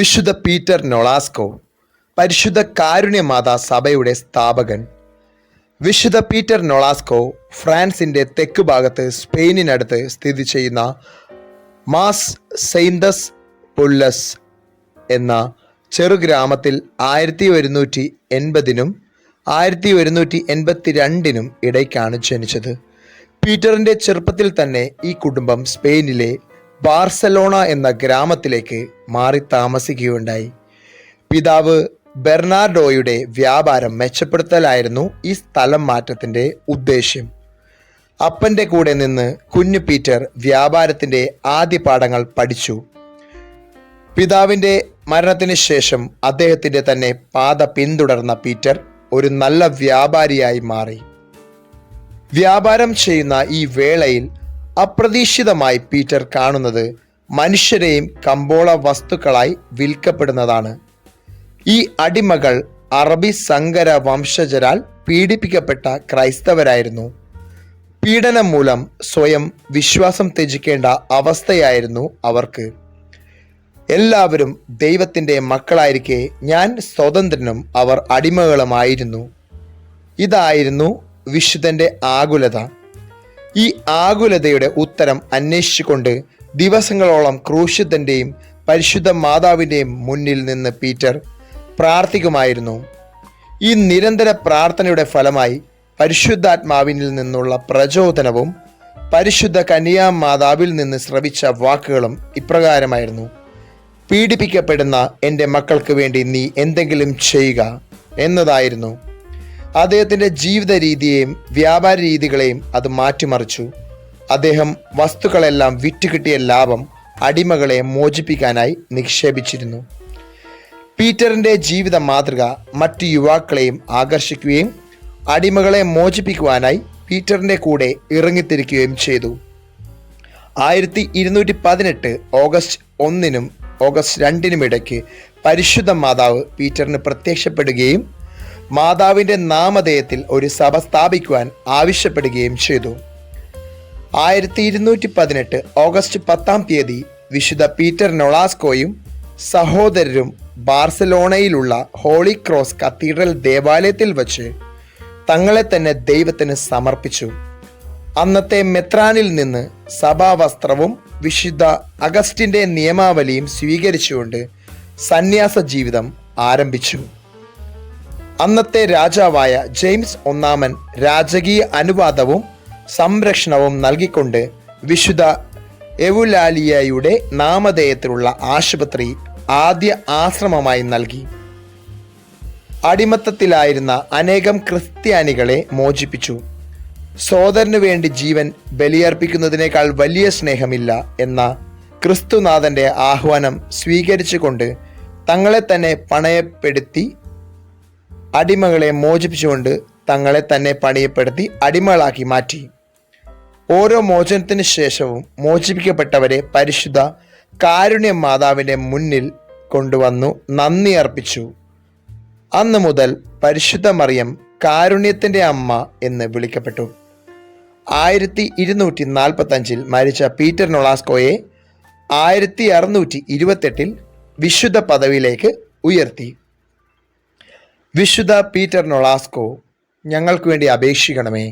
വിശുദ്ധ പീറ്റർ നൊളാസ്കോ പരിശുദ്ധ കാരുണ്യമാതാ സഭയുടെ സ്ഥാപകൻ. വിശുദ്ധ പീറ്റർ നൊളാസ്കോ ഫ്രാൻസിന്റെ തെക്ക് ഭാഗത്ത് സ്പെയിനിനടുത്ത് സ്ഥിതി ചെയ്യുന്ന മാസ് സെയിന്തസ് പുല്ലസ് എന്ന ചെറുഗ്രാമത്തിൽ ആയിരത്തി ഒരുന്നൂറ്റി എൺപതിനും ആയിരത്തി ഒരുന്നൂറ്റി എൺപത്തി രണ്ടിനും ഇടയ്ക്കാണ് ജനിച്ചത്. പീറ്ററിന്റെ ചെറുപ്പത്തിൽ തന്നെ ഈ കുടുംബം സ്പെയിനിലെ ബാർസലോണ എന്ന ഗ്രാമത്തിലേക്ക് മാറി താമസിക്കുകയുണ്ടായി. പിതാവ് ബെർണാർഡോയുടെ വ്യാപാരം മെച്ചപ്പെടുത്തലായിരുന്നു ഈ സ്ഥലം മാറ്റത്തിന്റെ ഉദ്ദേശ്യം. അപ്പന്റെ കൂടെ നിന്ന് കുഞ്ഞു പീറ്റർ വ്യാപാരത്തിന്റെ ആദ്യ പാഠങ്ങൾ പഠിച്ചു. പിതാവിന്റെ മരണത്തിന് ശേഷം അദ്ദേഹത്തിന്റെ തന്നെ പാത പിന്തുടർന്ന പീറ്റർ ഒരു നല്ല വ്യാപാരിയായി മാറി. വ്യാപാരം ചെയ്യുന്ന ഈ വേളയിൽ അപ്രതീക്ഷിതമായി പീറ്റർ കാണുന്നത് മനുഷ്യരെയും കമ്പോള വസ്തുക്കളായി വിൽക്കപ്പെടുന്നതാണ്. ഈ അടിമകൾ അറബി സങ്കര വംശജരാൽ പീഡിപ്പിക്കപ്പെട്ട ക്രൈസ്തവരായിരുന്നു. പീഡനം മൂലം സ്വയം വിശ്വാസം ത്യജിക്കേണ്ട അവസ്ഥയായിരുന്നു അവർക്ക്. എല്ലാവരും ദൈവത്തിന്റെ മക്കളായിരിക്കെ ഞാൻ സ്വതന്ത്രനും അവർ അടിമകളുമായിരുന്നു. ഇതായിരുന്നു വിശുദ്ധന്റെ ആകുലത. ഈ ആകുലതയുടെ ഉത്തരം അന്വേഷിച്ചുകൊണ്ട് ദിവസങ്ങളോളം ക്രൂശുദ്ധന്റെയും പരിശുദ്ധ മാതാവിന്റെയും മുന്നിൽ നിന്ന് പീറ്റർ പ്രാർത്ഥിക്കുമായിരുന്നു. ഈ നിരന്തര പ്രാർത്ഥനയുടെ ഫലമായി പരിശുദ്ധാത്മാവിനിൽ നിന്നുള്ള പ്രചോദനവും പരിശുദ്ധ കന്യാ മാതാവിൽ നിന്ന് ശ്രവിച്ച വാക്കുകളും ഇപ്രകാരമായിരുന്നു. പീഡിപ്പിക്കപ്പെടുന്ന എന്റെ മക്കൾക്ക് വേണ്ടി നീ എന്തെങ്കിലും ചെയ്യുക എന്നതായിരുന്നു. അദ്ദേഹത്തിന്റെ ജീവിത രീതിയെയും വ്യാപാര രീതികളെയും അത് മാറ്റിമറിച്ചു. അദ്ദേഹം വസ്തുക്കളെല്ലാം വിറ്റുകിട്ടിയ ലാഭം അടിമകളെ മോചിപ്പിക്കാനായി നിക്ഷേപിച്ചിരുന്നു. പീറ്ററിന്റെ ജീവിത മാതൃക മറ്റു യുവാക്കളെയും ആകർഷിക്കുകയും അടിമകളെ മോചിപ്പിക്കുവാനായി പീറ്ററിന്റെ കൂടെ ഇറങ്ങിത്തിരിക്കുകയും ചെയ്തു. ആയിരത്തി ഇരുന്നൂറ്റി പതിനെട്ട് ഓഗസ്റ്റ് ഒന്നിനും ഓഗസ്റ്റ് രണ്ടിനും ഇടയ്ക്ക് പരിശുദ്ധ മാതാവ് പീറ്ററിന് പ്രത്യക്ഷപ്പെടുകയും മാതാവിന്റെ നാമധേയത്തിൽ ഒരു സഭ സ്ഥാപിക്കുവാൻ ആവശ്യപ്പെടുകയും ചെയ്തു. ആയിരത്തി ഇരുന്നൂറ്റി പതിനെട്ട് ഓഗസ്റ്റ് പത്താം തീയതി വിശുദ്ധ പീറ്റർ നൊളാസ്കോയും സഹോദരരും ബാർസലോണയിലുള്ള ഹോളി ക്രോസ് കത്തീഡ്രൽ ദേവാലയത്തിൽ വച്ച് തങ്ങളെ തന്നെ ദൈവത്തിന് സമർപ്പിച്ചു. അന്നത്തെ മെത്രാനിൽ നിന്ന് സഭാവസ്ത്രവും വിശുദ്ധ അഗസ്റ്റിന്റെ നിയമാവലിയും സ്വീകരിച്ചുകൊണ്ട് സന്യാസ ജീവിതം ആരംഭിച്ചു. അന്നത്തെ രാജാവായ ജെയിംസ് ഒന്നാമൻ രാജകീയ അനുവാദവും സംരക്ഷണവും നൽകിക്കൊണ്ട് വിശുദ്ധ എവുലാലിയയുടെ നാമധേയത്തിലുള്ള ആശുപത്രി ആദ്യ ആശ്രമമായി നൽകി. അടിമത്തത്തിലായിരുന്ന അനേകം ക്രിസ്ത്യാനികളെ മോചിപ്പിച്ചു. സോദരനു വേണ്ടി ജീവൻ ബലിയർപ്പിക്കുന്നതിനേക്കാൾ വലിയ സ്നേഹമില്ല എന്ന ക്രിസ്തുനാഥന്റെ ആഹ്വാനം സ്വീകരിച്ചുകൊണ്ട് തങ്ങളെ തന്നെ പണയപ്പെടുത്തി അടിമകളെ മോചിപ്പിച്ചുകൊണ്ട് തങ്ങളെ തന്നെ പണിയപ്പെടുത്തി അടിമകളാക്കി മാറ്റി. ഓരോ മോചനത്തിന് ശേഷവും മോചിപ്പിക്കപ്പെട്ടവരെ പരിശുദ്ധ കാരുണ്യ മാതാവിന്റെ മുന്നിൽ കൊണ്ടുവന്നു നന്ദി അർപ്പിച്ചു. അന്ന് മുതൽ പരിശുദ്ധ മറിയം കാരുണ്യത്തിന്റെ അമ്മ എന്ന് വിളിക്കപ്പെട്ടു. ആയിരത്തി ഇരുന്നൂറ്റി നാൽപ്പത്തഞ്ചിൽ മരിച്ച പീറ്റർ നൊളാസ്കോയെ ആയിരത്തി അറുന്നൂറ്റി ഇരുപത്തെട്ടിൽ വിശുദ്ധ പദവിയിലേക്ക് ഉയർത്തി. വിശുദ്ധ പീറ്റർ നൊളാസ്കോ ഞങ്ങൾക്ക് വേണ്ടി അപേക്ഷിക്കണമേ.